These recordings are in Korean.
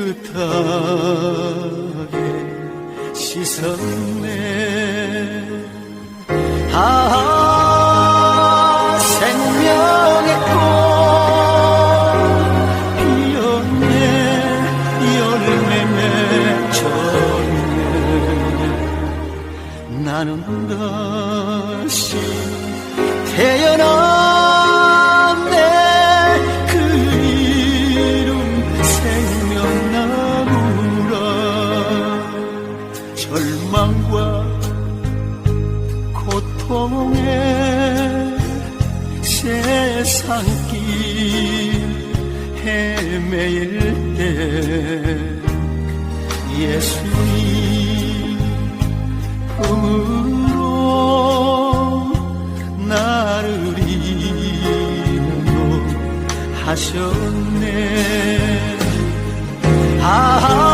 따뜻하게 씻었네. 아 하셨네. 아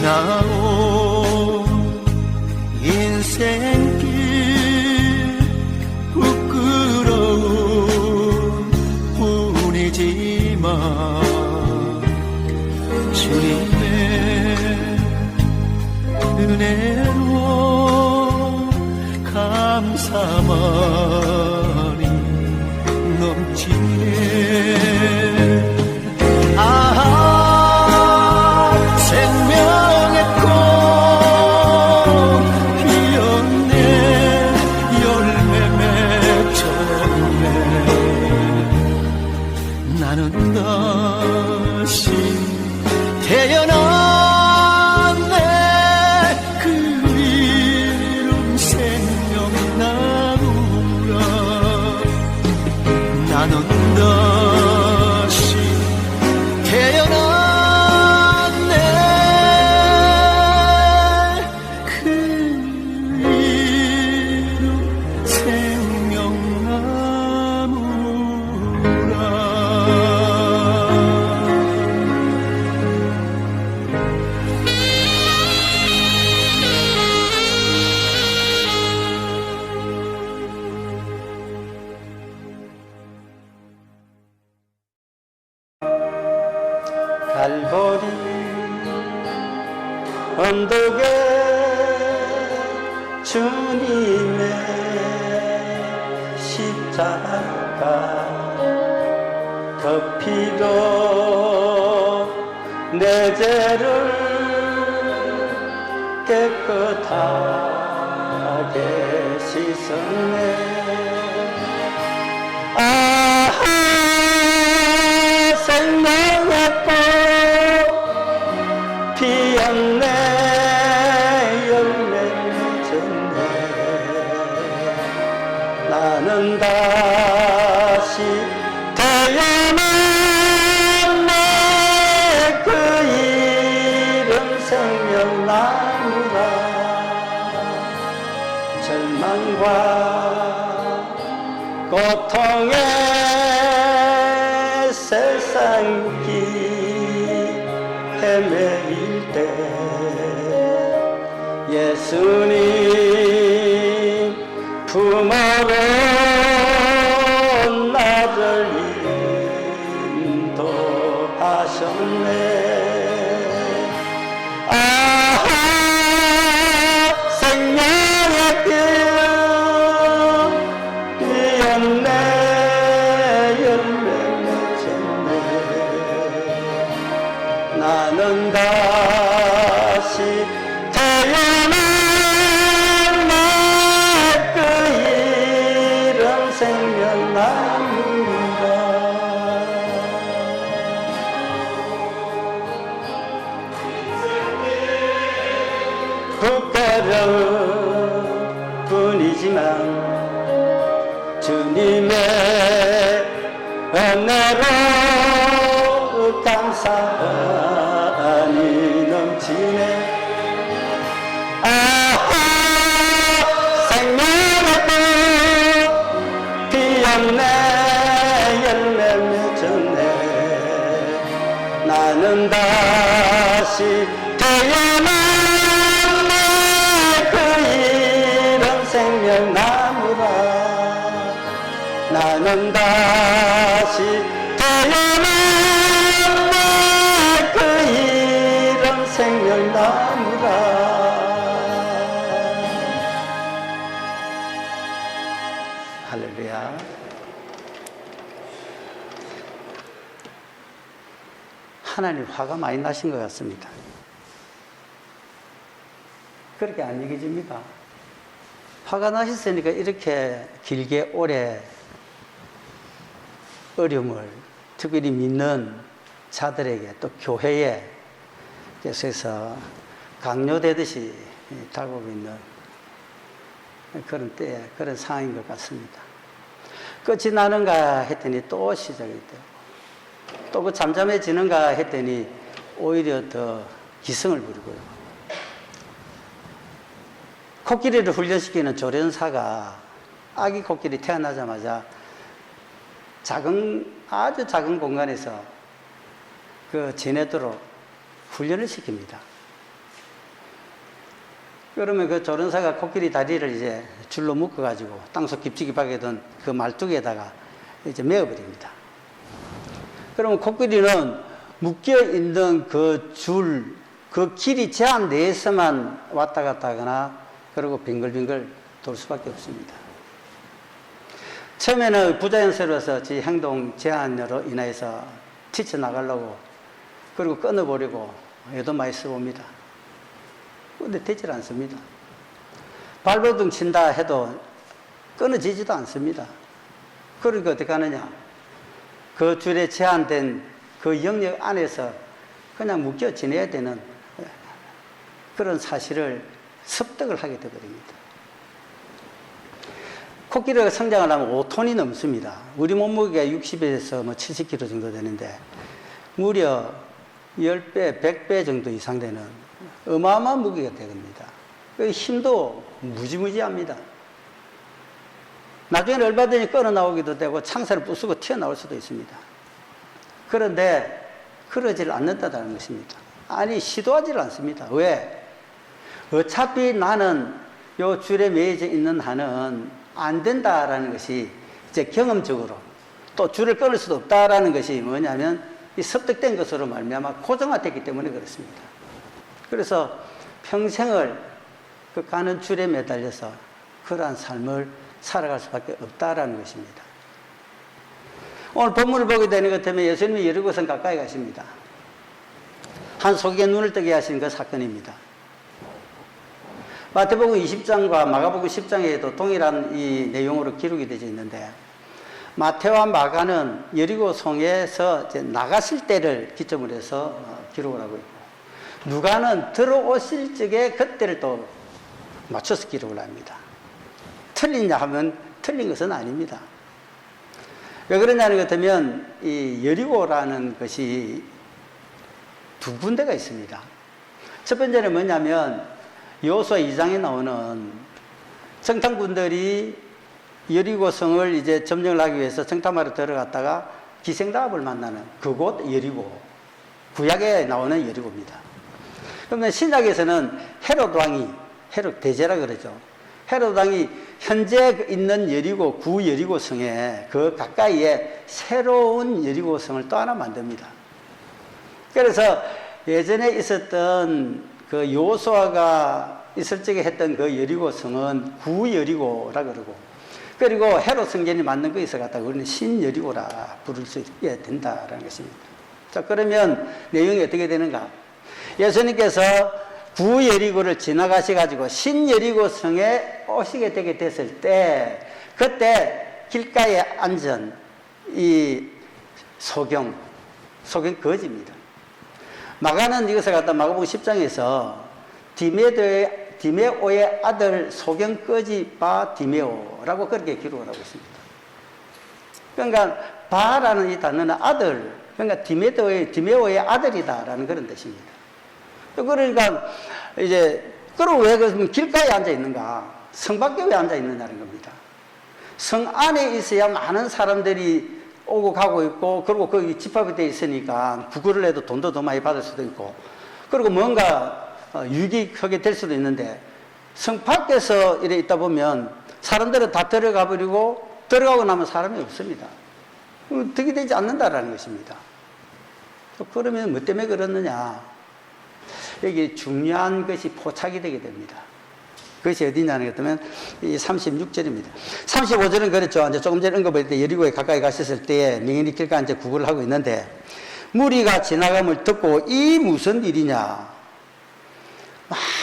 지나온 인생길 부끄러운 뿐이지만 주님의 은혜로 감사만 Ananda 내 시선에 아 나는 다시 태어난 그 이런 생명 나무라. 나는 다시 화가 많이 나신 것 같습니다. 그렇게 안 얘기집니까? 화가 나셨으니까 이렇게 길게 오래 어려움을 특별히 믿는 자들에게 또 교회에 계속해서 강요되듯이 달고 있는 그런 때 그런 상황인 것 같습니다. 끝이 나는가 했더니 또 시작이 되고 또 그 잠잠해지는가 했더니 오히려 더 기승을 부리고요. 코끼리를 훈련시키는 조련사가 아기 코끼리 태어나자마자 작은 아주 작은 공간에서 그 지내도록 훈련을 시킵니다. 그러면 그 조련사가 코끼리 다리를 이제 줄로 묶어가지고 땅속 깊하게 든그 말뚝에다가 이제 메어버립니다. 그러면 코끼리는 묶여 있는 그 줄, 그 길이 제한 내에서만 왔다 갔다 하거나 그리고 빙글빙글 돌 수밖에 없습니다. 처음에는 부자연스러워서 지 행동 제한으로 인해서 튀쳐나가려고 그리고 끊어버리고 애도 많이 써봅니다. 근데 되질 않습니다. 발버둥 친다 해도 끊어지지도 않습니다. 그러니까 어떻게 하느냐? 그 줄에 제한된 그 영역 안에서 그냥 묶여 지내야 되는 그런 사실을 습득을 하게 되버립니다. 코끼리가 성장을 하면 5톤이 넘습니다. 우리 몸무게가 60에서 뭐 70kg 정도 되는데 무려 10배, 100배 정도 이상 되는 어마어마한 무게가 되겁니다. 그 힘도 무지무지합니다. 나중에는 얼마든지 끌어 나오기도 되고 창살을 부수고 튀어나올 수도 있습니다. 그런데 그러질 않는다는 것입니다. 아니, 시도하지 않습니다. 왜? 어차피 나는 요 줄에 매여져 있는 한은 안 된다라는 것이 이제 경험적으로 또 줄을 끊을 수도 없다라는 것이 뭐냐면 이 습득된 것으로 말미암아 고정화됐기 때문에 그렇습니다. 그래서 평생을 그 가는 줄에 매달려서 그러한 삶을 살아갈 수밖에 없다라는 것입니다. 오늘 본문을 보게 되는 것 때문에 예수님이 여리고성 가까이 가십니다. 한 속에 눈을 뜨게 하신 그 사건입니다. 마태복음 20장과 마가복음 10장에도 동일한 이 내용으로 기록이 되어 있는데 마태와 마가는 여리고 성에서 이제 나가실 때를 기점으로 해서 어, 기록을 하고 있고 누가는 들어오실 적에 그때를 또 맞춰서 기록을 합니다. 틀리냐 하면 틀린 것은 아닙니다. 왜 그러냐는 것 같으면 이 여리고라는 것이 두 군데가 있습니다. 첫 번째는 뭐냐면 요소 2장에 나오는 정탐꾼들이 여리고성을 이제 점령을 하기 위해서 정탐하러 들어갔다가 기생다합을 만나는 그곳 여리고 구약에 나오는 여리고입니다. 그러면 신약에서는 헤롯 왕이 헤롯 대제라 그러죠. 헤롯 왕이 현재 있는 여리고 구 여리고 성에 그 가까이에 새로운 여리고 성을 또 하나 만듭니다. 그래서 예전에 있었던 그 요소아가 있을 적에 했던 그 여리고 성은 구 여리고라 그러고 그리고 헤롯 성전이 만든 거에 있어 갖다 우리는 신 여리고라 부를 수 있게 된다라는 것입니다. 자, 그러면 내용이 어떻게 되는가? 예수님께서 구여리고를 지나가셔가지고 신여리고 성에 오시게 되게 됐을 때, 그때 길가에 앉은 이 소경, 소경 거지입니다. 마가는 이것을 갖다 마가복음 10장에서 디메도의 디메오의 아들 소경 거지 바 디메오라고 그렇게 기록을 하고 있습니다. 그러니까 바라는 이 단어는 아들, 그러니까 디메도의 디메오의 아들이다라는 그런 뜻입니다. 그러니까 이제 그럼 왜 그러면 길가에 앉아 있는가? 성 밖에 왜 앉아 있느냐는 겁니다. 성 안에 있어야 많은 사람들이 오고 가고 있고 그리고 거기 집합이 돼 있으니까 구걸을 해도 돈도 더 많이 받을 수도 있고 그리고 뭔가 어, 유익하게 될 수도 있는데 성 밖에서 이래 있다 보면 사람들은 다 들어가 버리고 들어가고 나면 사람이 없습니다. 그럼 득이 되지 않는다라는 것입니다. 그러면 뭐 때문에 그렇느냐? 여기 중요한 것이 포착이 되게 됩니다. 그것이 어디냐는 것이면 이 36절입니다. 35절은 그랬죠. 이제 조금 전에 언급할 때 여리고에 가까이 가셨을 때에 명인이 길가 이제 구걸을 하고 있는데 무리가 지나감을 듣고 이 무슨 일이냐?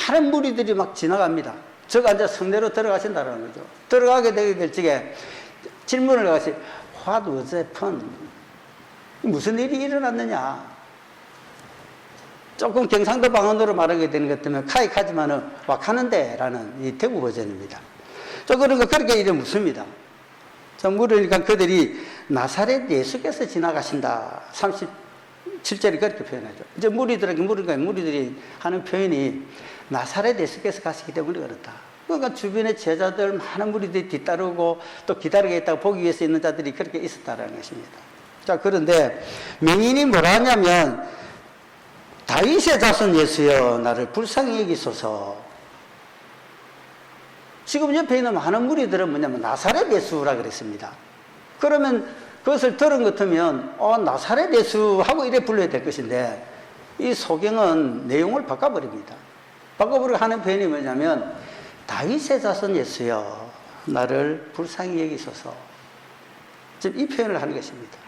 많은 무리들이 막 지나갑니다. 저가 이제 성내로 들어가신다는 거죠. 들어가게 되게 될 적에 질문을 하시 What was? 무슨 일이 일어났느냐? 조금 경상도 방언으로 말하게 되는 것 때문에 카이카지만은 왁하는데 라는 이 대구 버전입니다. 저 그런 거 그렇게 이래 묻습니다. 저 물으니까 그들이 나사렛 예수께서 지나가신다. 37절이 그렇게 표현하죠. 이제 무리들에게 물으니까 무리들이 하는 표현이 나사렛 예수께서 가시기 때문에 그렇다. 그러니까 주변에 제자들 많은 무리들이 뒤따르고 또 기다리고 있다고 보기 위해서 있는 자들이 그렇게 있었다라는 것입니다. 자, 그런데 명인이 뭐라 하냐면 다윗의 자손 예수여 나를 불쌍히 여기소서 지금 옆에 있는 많은 무리들은 뭐냐면 나사렛 예수라 그랬습니다. 그러면 그것을 들은 것 같으면 어 나사렛 예수하고 이래 불러야 될 것인데 이 소경은 내용을 바꿔버립니다. 바꿔버리고 하는 표현이 뭐냐면 다윗의 자손 예수여 나를 불쌍히 여기소서 지금 이 표현을 하는 것입니다.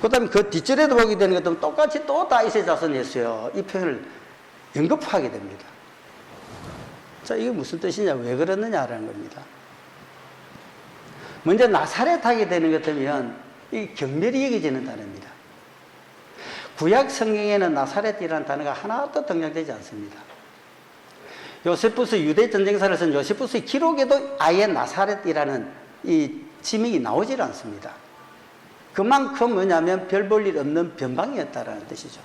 그 다음에 그 뒷절에도 보게 되는 것도 똑같이 또 자손 예수요. 이 표현을 연급하게 됩니다. 자, 이게 무슨 뜻이냐, 왜 그러느냐라는 겁니다. 먼저 나사렛 하게 되는 것 같으면 이 경멸이 여겨지는 단어입니다. 구약 성경에는 나사렛이라는 단어가 하나도 등장되지 않습니다. 요세푸스 유대 전쟁사를 쓴 요세푸스의 기록에도 아예 나사렛이라는 이 지명이 나오질 않습니다. 그만큼 뭐냐면 별 볼 일 없는 변방이었다라는 뜻이죠.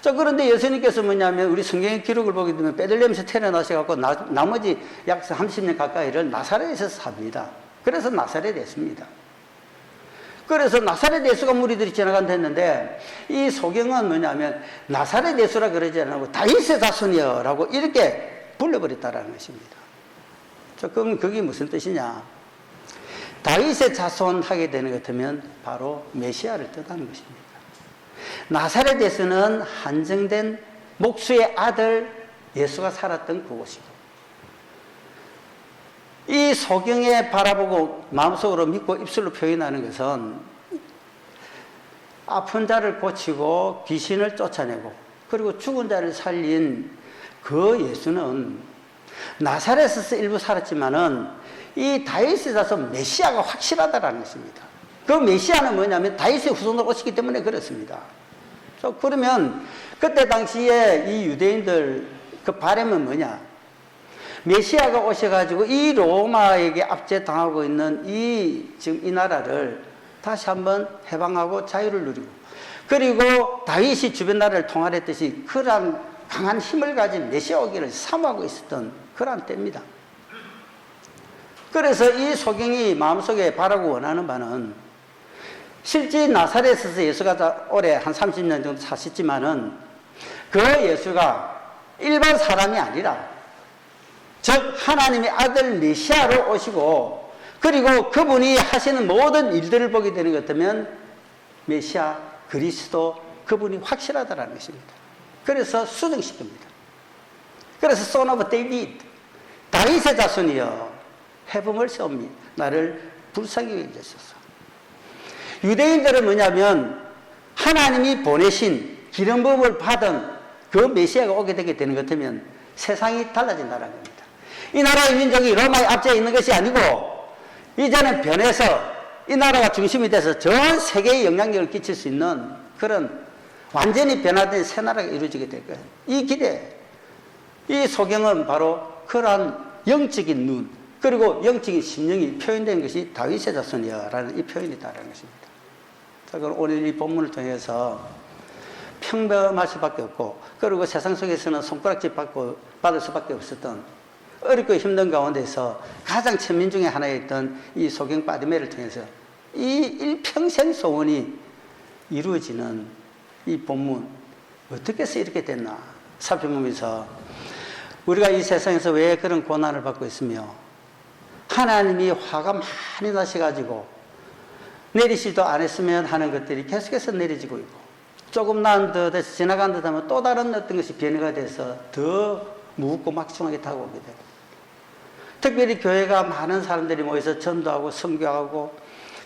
자, 그런데 예수님께서 뭐냐면 우리 성경의 기록을 보게 되면 베들레헴에서 태어나셔갖고 나, 나머지 약 30년 가까이를 나사렛에서 삽니다. 그래서 나사렛 예수입니다. 그래서 나사렛 예수가 무리들이 지나간다 했는데 이 소경은 뭐냐면 나사렛 예수라 그러지 않고 다윗의 자손이여라고 이렇게 불러버렸다라는 것입니다. 자, 그럼 그게 무슨 뜻이냐? 다윗의 자손 하게 되는 것 같으면 바로 메시아를 뜻하는 것입니다. 나사렛에서는 한정된 목수의 아들 예수가 살았던 그곳이고 이 소경에 바라보고 마음속으로 믿고 입술로 표현하는 것은 아픈 자를 고치고 귀신을 쫓아내고 그리고 죽은 자를 살린 그 예수는 나사렛에서 일부 살았지만은 이 다윗의 자손 메시아가 확실하다라는 것입니다. 그 메시아는 뭐냐면 다윗의 후손으로 오시기 때문에 그렇습니다. 그러면 그때 당시에 이 유대인들 그 바램은 뭐냐? 메시아가 오셔가지고 이 로마에게 압제당하고 있는 이 지금 이 나라를 다시 한번 해방하고 자유를 누리고 그리고 다윗이 주변 나라를 통할했듯이 그러한 강한 힘을 가진 메시아 오기를 사모하고 있었던 그러한 때입니다. 그래서 이 소경이 마음속에 바라고 원하는 바는 실제 나사렛에서 예수가 올해 한 30년 정도 사셨지만은 그 예수가 일반 사람이 아니라 즉 하나님의 아들 메시아로 오시고 그리고 그분이 하시는 모든 일들을 보게 되는 것 같으면 메시아 그리스도 그분이 확실하다는 것입니다. 그래서 수정시킵니다. 그래서 son of David 다윗의 자손이여 해범을 세웁니다. 나를 불쌍히 여기소서. 유대인들은 뭐냐면 하나님이 보내신 기름 부음을 받은 그 메시아가 오게 되게 되는 것 같으면 세상이 달라진다는 겁니다. 이 나라의 민족이 로마의 앞에 있는 것이 아니고 이제는 변해서 이 나라가 중심이 돼서 전 세계에 영향력을 끼칠 수 있는 그런 완전히 변화된 새 나라가 이루어지게 될 거예요. 이 기대, 이 소경은 바로 그러한 영적인 눈, 그리고 영적인 심령이 표현된 것이 다윗의 자손이야라는 이 표현이 있다는 것입니다. 자, 그럼 오늘 이 본문을 통해서 평범할 수밖에 없고, 그리고 세상 속에서는 손가락질 받고, 받을 수밖에 없었던 어렵고 힘든 가운데서 가장 천민 중에 하나였던 이 소경 빠디메를 통해서 이 일평생 소원이 이루어지는 이 본문, 어떻게 해서 이렇게 됐나 살펴보면서 우리가 이 세상에서 왜 그런 고난을 받고 있으며 하나님이 화가 많이 나셔가지고 내리시도 안 했으면 하는 것들이 계속해서 내려지고 있고 조금 난듯 해서 지나간 듯 하면 또 다른 어떤 것이 변화가 돼서 더 무겁고 막중하게 다가오게 되고 특별히 교회가 많은 사람들이 모여서 전도하고 선교하고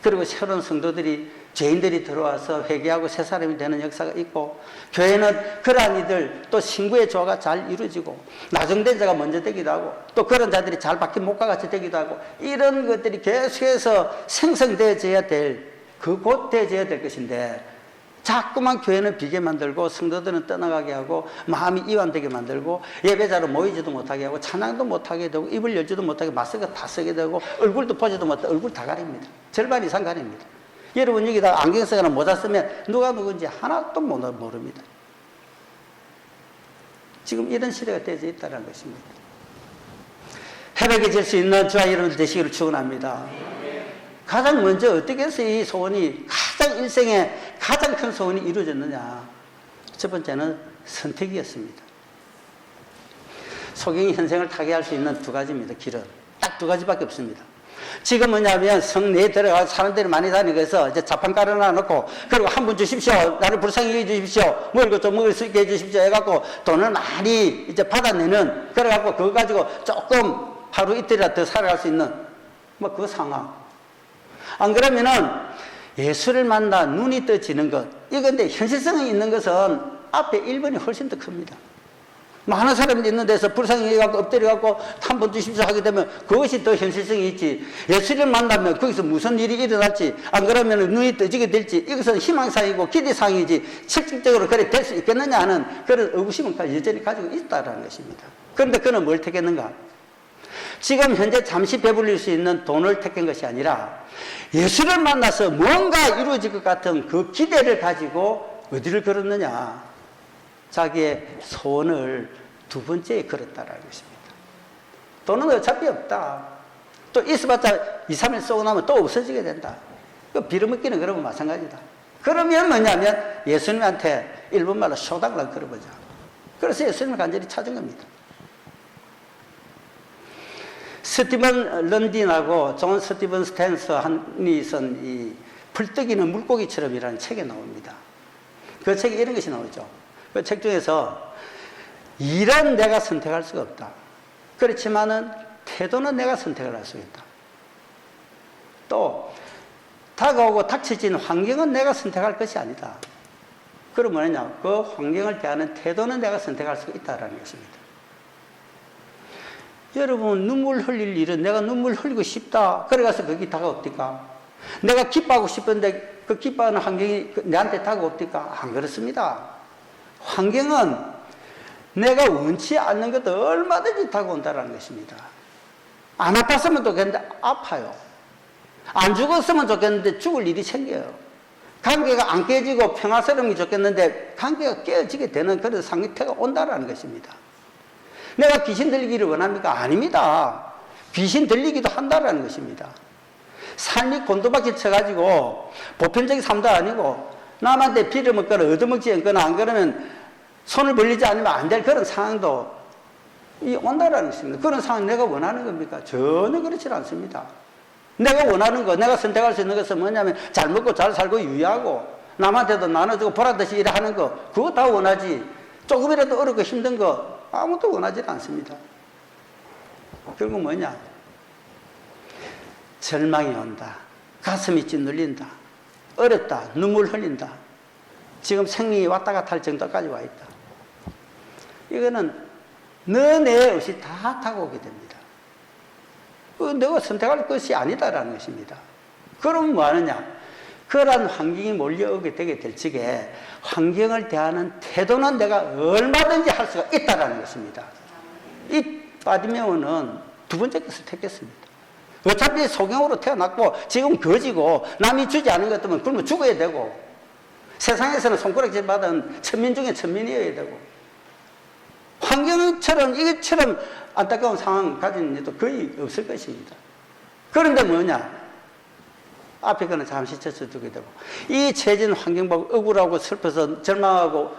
그리고 새로운 성도들이 죄인들이 들어와서 회개하고 새 사람이 되는 역사가 있고 교회는 그러한 이들 또 신구의 조화가 잘 이루어지고 나중된 자가 먼저 되기도 하고 또 그런 자들이 잘 박힌 목과 같이 되기도 하고 이런 것들이 계속해서 생성되어져야 될그곧 되어져야 될 것인데 자꾸만 교회는 비게 만들고 성도들은 떠나가게 하고 마음이 이완되게 만들고 예배자로 모이지도 못하게 하고 찬양도 못하게 되고 입을 열지도 못하게 마스크 다 쓰게 되고 얼굴도 보지도 못하고 얼굴 다 가립니다. 절반 이상 가립니다. 여러분 여기다 안경 쓰거나 모자 쓰면 누가 누군지 하나도 못 모릅니다. 지금 이런 시대가 되어져 있다는 것입니다. 해백해질 수 있는 저와 여러분들 되시기를 축원합니다. 가장 먼저 어떻게 해서 이 소원이 가장 일생에 가장 큰 소원이 이루어졌느냐? 첫 번째는 선택이었습니다. 소경이 현생을 타개할 수 있는 두 가지입니다. 길은 딱 두 가지밖에 없습니다. 지금 뭐냐면 성내에 들어가서 사람들이 많이 다니면서 이제 자판 깔아놔 놓고 그리고 한 분 주십시오. 나를 불쌍히 해 주십시오. 먹을 것좀 먹을 수 있게 해 주십시오. 해갖고 돈을 많이 이제 받아내는 그래갖고 그거 가지고 조금 하루 이틀이라 더 살아갈 수 있는 뭐 그 상황. 안 그러면은 예수를 만나 눈이 떠지는 것. 이건데 현실성이 있는 것은 앞에 1번이 훨씬 더 큽니다. 많은 사람이 있는 데서 불쌍히 해갖고 엎드려갖고 한번 주십시오 하게 되면 그것이 더 현실성이 있지. 예수를 만나면 거기서 무슨 일이 일어날지, 안 그러면 눈이 떠지게 될지, 이것은 희망사항이고 기대사항이지, 실질적으로 그래 될 수 있겠느냐 하는 그런 의구심을 여전히 가지고 있다라는 것입니다. 그런데 그는 뭘 택했는가? 지금 현재 잠시 배불릴 수 있는 돈을 택한 것이 아니라 예수를 만나서 뭔가 이루어질 것 같은 그 기대를 가지고 어디를 걸었느냐? 자기의 소원을 두 번째에 걸었다라는 것입니다. 돈은 어차피 없다. 또 있어봤자 2, 3일 쏘고 나면 또 없어지게 된다. 그 빌어먹기는 그러면 마찬가지다. 그러면 뭐냐면 예수님한테 일본말로 쇼닥을 걸어보자. 그래서 예수님을 간절히 찾은 겁니다. 스티븐 런딘하고 존 스티븐 스탠스 한이 쓴이 불뜨기는 물고기처럼이라는 책에 나옵니다. 그 책에 이런 것이 나오죠. 그책 중에서 일은 내가 선택할 수가 없다. 그렇지만은 태도는 내가 선택을 할 수 있다. 또 다가오고 닥쳐진 환경은 내가 선택할 것이 아니다. 그럼 뭐냐? 그 환경을 대하는 태도는 내가 선택할 수 있다라는 것입니다. 여러분 눈물 흘릴 일은 내가 눈물 흘리고 싶다. 그래 가서 거기 다가옵니까? 내가 기뻐하고 싶은데 그 기뻐하는 환경이 내한테 다가옵니까? 안 그렇습니다. 환경은 내가 원치 않는 것도 얼마든지 다가온다는 것입니다. 안 아팠으면 좋겠는데 아파요. 안 죽었으면 좋겠는데 죽을 일이 생겨요. 관계가 안 깨지고 평화스러움이 좋겠는데 관계가 깨어지게 되는 그런 상태가 온다는 것입니다. 내가 귀신 들리기를 원합니까? 아닙니다. 귀신 들리기도 한다는 것입니다. 삶이 곤도박이 쳐가지고 보편적인 삶도 아니고 남한테 빌어먹거나 얻어먹지 않거나 안 그러면 손을 벌리지 않으면 안 될 그런 상황도 이 온다라는 것입니다. 그런 상황 내가 원하는 겁니까? 전혀 그렇지 않습니다. 내가 원하는 거, 내가 선택할 수 있는 것은 뭐냐면 잘 먹고 잘 살고 유의하고 남한테도 나눠주고 보라듯이 일하는 거 그거 다 원하지. 조금이라도 어렵고 힘든 거 아무도 원하지 않습니다. 결국 뭐냐? 절망이 온다. 가슴이 짓눌린다. 어렵다. 눈물 흘린다. 지금 생명이 왔다 갔다 할 정도까지 와 있다. 이거는 너 내 없이 다 타고 오게 됩니다. 그 너가 선택할 것이 아니다라는 것입니다. 그럼 뭐 하느냐? 그러한 환경이 몰려오게 되게 될 적에 환경을 대하는 태도는 내가 얼마든지 할 수가 있다라는 것입니다. 이 바디메오는 두 번째 것을 택했습니다. 어차피 소경으로 태어났고 지금 거지고 남이 주지 않은 것 때문에 굶어 죽어야 되고 세상에서는 손가락질 받은 천민 중에 천민이어야 되고 환경처럼 이것처럼 안타까운 상황 가진 일도 거의 없을 것입니다. 그런데 뭐냐? 앞에 거는 잠시 젖어두게 되고 이 처진 환경 보고 억울하고 슬퍼서 절망하고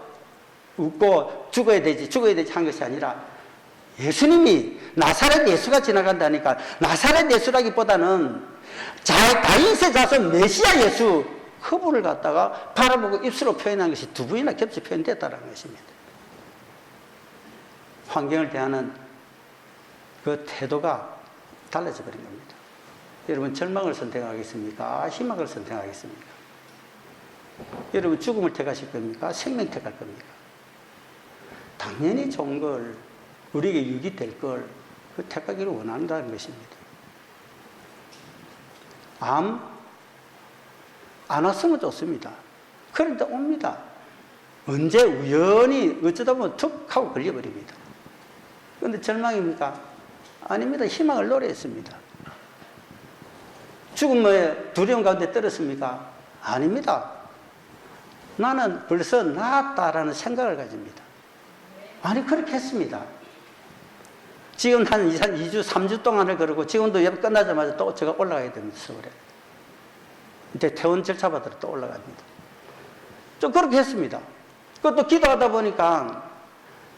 웃고 죽어야 되지 죽어야 되지 한 것이 아니라 예수님이 나사렛 예수가 지나간다니까 나사렛 예수라기보다는 자, 다윗의 자손 메시아 예수 그분을 갖다가 바라보고 입술로 표현한 것이 두 분이나 겹쳐 표현됐다는 것입니다. 환경을 대하는 그 태도가 달라져 버린 겁니다. 여러분 절망을 선택하겠습니까? 희망을 선택하겠습니까? 여러분 죽음을 택하실 겁니까? 생명 택할 겁니까? 당연히 좋은 걸 우리에게 유익이 될 걸 그 택하기를 원한다는 것입니다. 암, 안 왔으면 좋습니다. 그런데 옵니다. 언제 우연히 어쩌다 보면 툭 하고 걸려버립니다. 그런데 절망입니까? 아닙니다. 희망을 노래했습니다. 죽음의 두려움 가운데 떨었습니까? 아닙니다. 나는 벌써 나았다라는 생각을 가집니다. 아니, 그렇게 했습니다. 지금 한 2, 2주, 3주 동안을 그러고 지금도 예배 끝나자마자 또 제가 올라가야 됩니다. 서울에. 이제 퇴원 절차 받으러 또 올라갑니다. 좀 그렇게 했습니다. 그것도 기도하다 보니까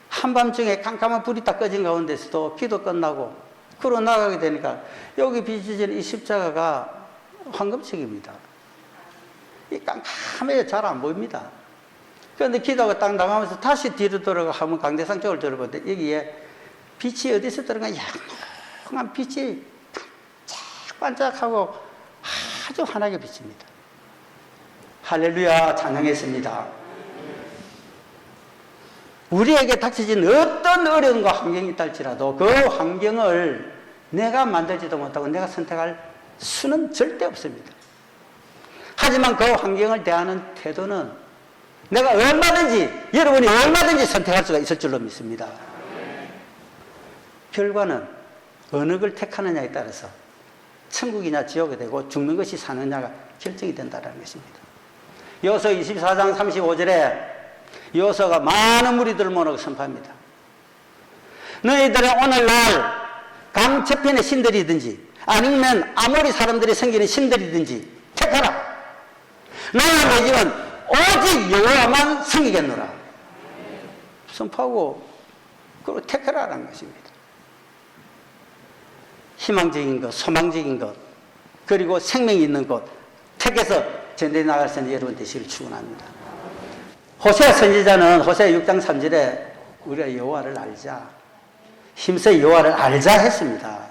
한밤중에 깜깜한 불이 딱 꺼진 가운데서도 기도 끝나고 그러 나가게 되니까 여기 비춰지는 이 십자가가 황금색입니다. 이 깜깜해 잘안 보입니다. 그런데 기도가 딱 나가면서 다시 뒤로 돌아가 하면 강대상 쪽을 들어보는데 여기에 빛이 어디서 들어가 양한 빛이 반짝반짝하고 아주 환하게 비칩니다. 할렐루야 찬양했습니다. 우리에게 닥쳐진 어떤 어려움과 환경이 있다 할지라도 그 환경을 내가 만들지도 못하고 내가 선택할 수는 절대 없습니다. 하지만 그 환경을 대하는 태도는 내가 얼마든지 여러분이 얼마든지 선택할 수가 있을 줄로 믿습니다. 결과는 어느 걸 택하느냐에 따라서 천국이냐 지옥이 되고 죽는 것이 사느냐가 결정이 된다는 것입니다. 여서 24장 35절에 여서가 많은 무리들을 모으고 선포합니다. 너희들은 오늘날 강채편의 신들이든지 아니면 아모리 사람들이 섬기는 신들이든지 택하라. 나와 내 집은 오직 여호와만 섬기겠노라. 선포하고 그리고 택하라는 것입니다. 희망적인 것, 소망적인 것, 그리고 생명이 있는 것, 택해서 전대 나갈 수 있는 여러분 되시길 축원합니다. 호세 선지자는 호세 6장 3절에 우리가 여호와를 알자, 힘써 여호와를 알자 했습니다.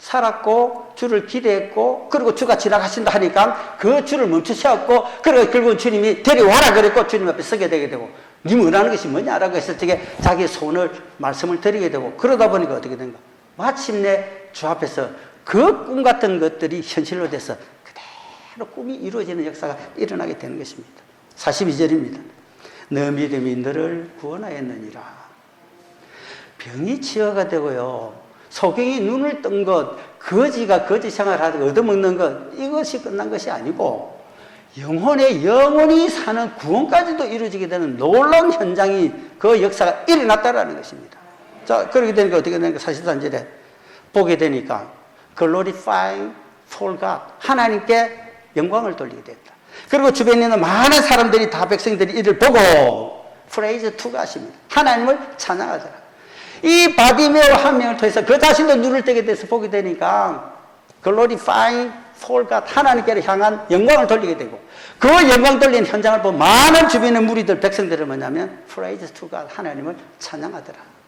살았고 주를 기대했고 그리고 주가 지나가신다 하니까 그 주를 세웠고 그리고 결국은 주님이 데려와라 그랬고 주님 앞에 서게 되게 되고 님 원하는 것이 뭐냐라고 했을 적에 자기 소원을 말씀을 드리게 되고 그러다 보니까 어떻게 된가 마침내 주 앞에서 그 꿈 같은 것들이 현실로 돼서 그대로 꿈이 이루어지는 역사가 일어나게 되는 것입니다. 42절입니다. 너 믿음이 너를 구원하였느니라. 병이 치유가 되고요. 소경이 눈을 뜬 것, 거지가 거지 생활하다가 얻어먹는 것, 이것이 끝난 것이 아니고, 영혼의 영혼이 사는 구원까지도 이루어지게 되는 놀라운 현장이 그 역사가 일어났다라는 것입니다. 자, 그렇게 되니까 어떻게 되니까 43절에 보게 되니까 glorifying for God. 하나님께 영광을 돌리게 됐다. 그리고 주변에 있는 많은 사람들이 다 백성들이 이를 보고 프레이즈 투가 하십니다. 하나님을 찬양하더라. 이 바디메오 한 명을 통해서 그 자신도 눈을 뜨게 돼서 보게 되니까 glorifying for God. 하나님께로 향한 영광을 돌리게 되고 그 영광 돌리는 현장을 보고 많은 주변의 무리들, 백성들은 뭐냐면 to God. 하나님을 찬양하더라.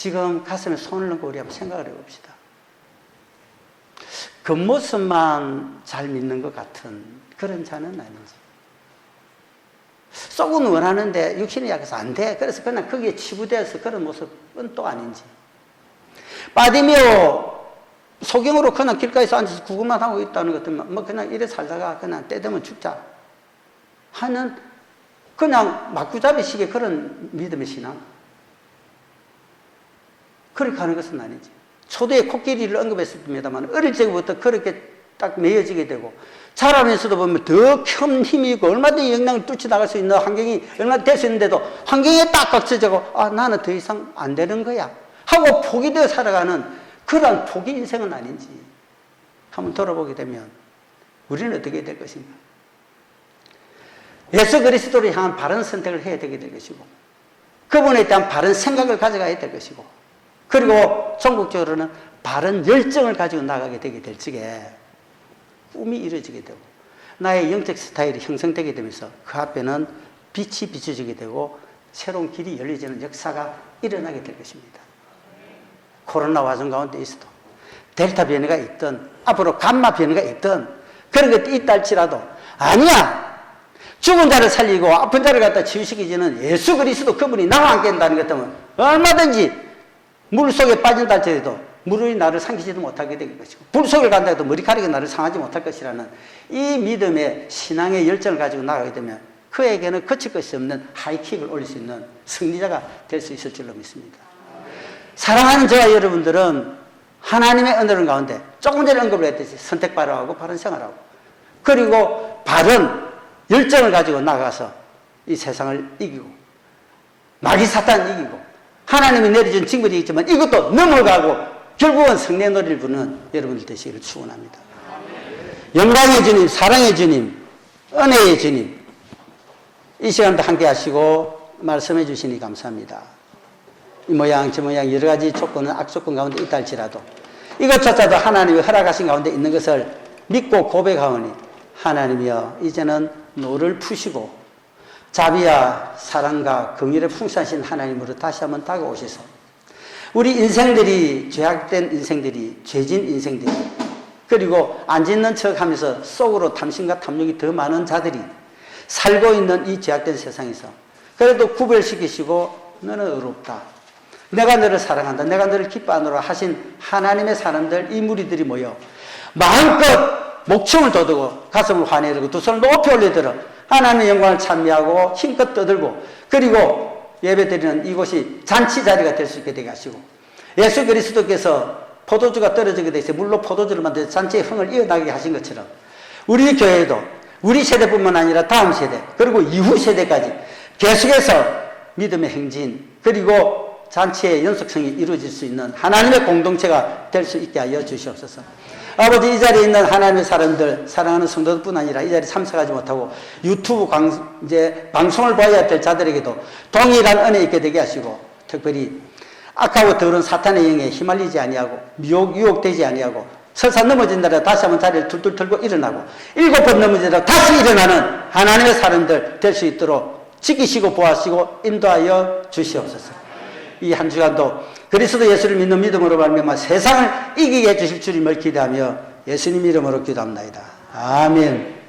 지금 가슴에 손을 넣고 우리 한번 생각을 해봅시다. 겉모습만 잘 믿는 것 같은 그런 자는 아닌지. 속은 원하는데 육신이 약해서 안 돼. 그래서 그냥 거기에 치부되어서 그런 모습은 또 아닌지. 빠디미오 소경으로 그냥 길가에서 앉아서 구경만 하고 있다는 것들만 뭐 그냥 이래 살다가 그냥 때 되면 죽자 하는 그냥 막구잡이식의 그런 믿음의 신앙. 그렇게 하는 것은 아니지. 초대에 코끼리를 언급했습니다만 어릴 적부터 그렇게 딱 매여지게 되고 자라면서도 보면 더 큰 힘이 있고 얼마든지 영향을 뚫쳐나갈 수 있는 환경이 얼마나 될수 있는데도 환경에 딱 갇혀지고 아 나는 더 이상 안 되는 거야 하고 포기되어 살아가는 그러한 포기 인생은 아닌지 한번 돌아보게 되면 우리는 어떻게 될 것인가 예수 그리스도를 향한 바른 선택을 해야 되게 될 것이고 그분에 대한 바른 생각을 가져가야 될 것이고 그리고 전국적으로는 바른 열정을 가지고 나가게 되게 될 적에 꿈이 이루어지게 되고 나의 영적 스타일이 형성되게 되면서 그 앞에는 빛이 비춰지게 되고 새로운 길이 열려지는 역사가 일어나게 될 것입니다. 코로나 와중 가운데 있어도 델타 변이가 있든 앞으로 감마 변이가 있든 그런 것도 있다 할지라도 아니야 죽은 자를 살리고 아픈 자를 갖다 치유시키지는 예수 그리스도 그분이 나와 함께 한다는 것 때문에 얼마든지 물 속에 빠진다 할지라도 물이 나를 삼키지도 못하게 될 것이고 불 속을 간다 해도 머리카락이 나를 상하지 못할 것이라는 이 믿음의 신앙의 열정을 가지고 나가게 되면 그에게는 거칠 것이 없는 하이킥을 올릴 수 있는 승리자가 될 수 있을 줄로 믿습니다. 사랑하는 저와 여러분들은 하나님의 은혜를 가운데 조금 전에 언급을 했듯이 선택 바로하고 바른 생활하고 그리고 바른 열정을 가지고 나가서 이 세상을 이기고 마귀 사탄 이기고 하나님이 내려준 징벌이 있지만 이것도 넘어가고 결국은 성내 놀이를 부르는 여러분들 되시기를 축원합니다. 영광의 주님, 사랑의 주님, 은혜의 주님 이 시간도 함께 하시고 말씀해 주시니 감사합니다. 이 모양 저 모양 여러 가지 조건은 악조건 가운데 있다 할지라도 이것조차도 하나님이 허락하신 가운데 있는 것을 믿고 고백하오니 하나님이여 이제는 노를 푸시고 자비와 사랑과 긍휼의 풍성하신 하나님으로 다시 한번 다가오셔서 우리 인생들이 죄악된 인생들이 죄진 인생들이 그리고 안 짓는 척하면서 속으로 탐심과 탐욕이 더 많은 자들이 살고 있는 이 죄악된 세상에서 그래도 구별시키시고 너는 어렵다. 내가 너를 사랑한다. 내가 너를 기뻐하노라 하신 하나님의 사람들 이 무리들이 모여 마음껏 목청을 돋우고 가슴을 화내고 두 손을 높이 올려들어 하나님의 영광을 찬미하고 힘껏 떠들고 그리고 예배드리는 이곳이 잔치 자리가 될 수 있게 되게 하시고 예수 그리스도께서 포도주가 떨어지게 돼서 물로 포도주를 만들어 잔치의 흥을 이어나게 하신 것처럼 우리 교회도 우리 세대뿐만 아니라 다음 세대 그리고 이후 세대까지 계속해서 믿음의 행진 그리고 잔치의 연속성이 이루어질 수 있는 하나님의 공동체가 될 수 있게 하여 주시옵소서. 아버지 이 자리에 있는 하나님의 사람들 사랑하는 성도들뿐 아니라 이 자리에 참석하지 못하고 유튜브 강, 이제 방송을 봐야 될 자들에게도 동일한 은혜 있게 되게 하시고 특별히 악하고 더러운 사탄의 영에 휘말리지 아니하고 미혹 유혹되지 아니하고 설사 넘어진다라 다시 한번 자리를 툴툴 털고 일어나고 일곱 번 넘어지다 다시 일어나는 하나님의 사람들 될 수 있도록 지키시고 보아시고 인도하여 주시옵소서. 이 한 주간도 그리스도 예수를 믿는 믿음으로 말미암아 세상을 이기게 해 주실 줄임을 기대하며 예수님 이름으로 기도합니다. 아멘.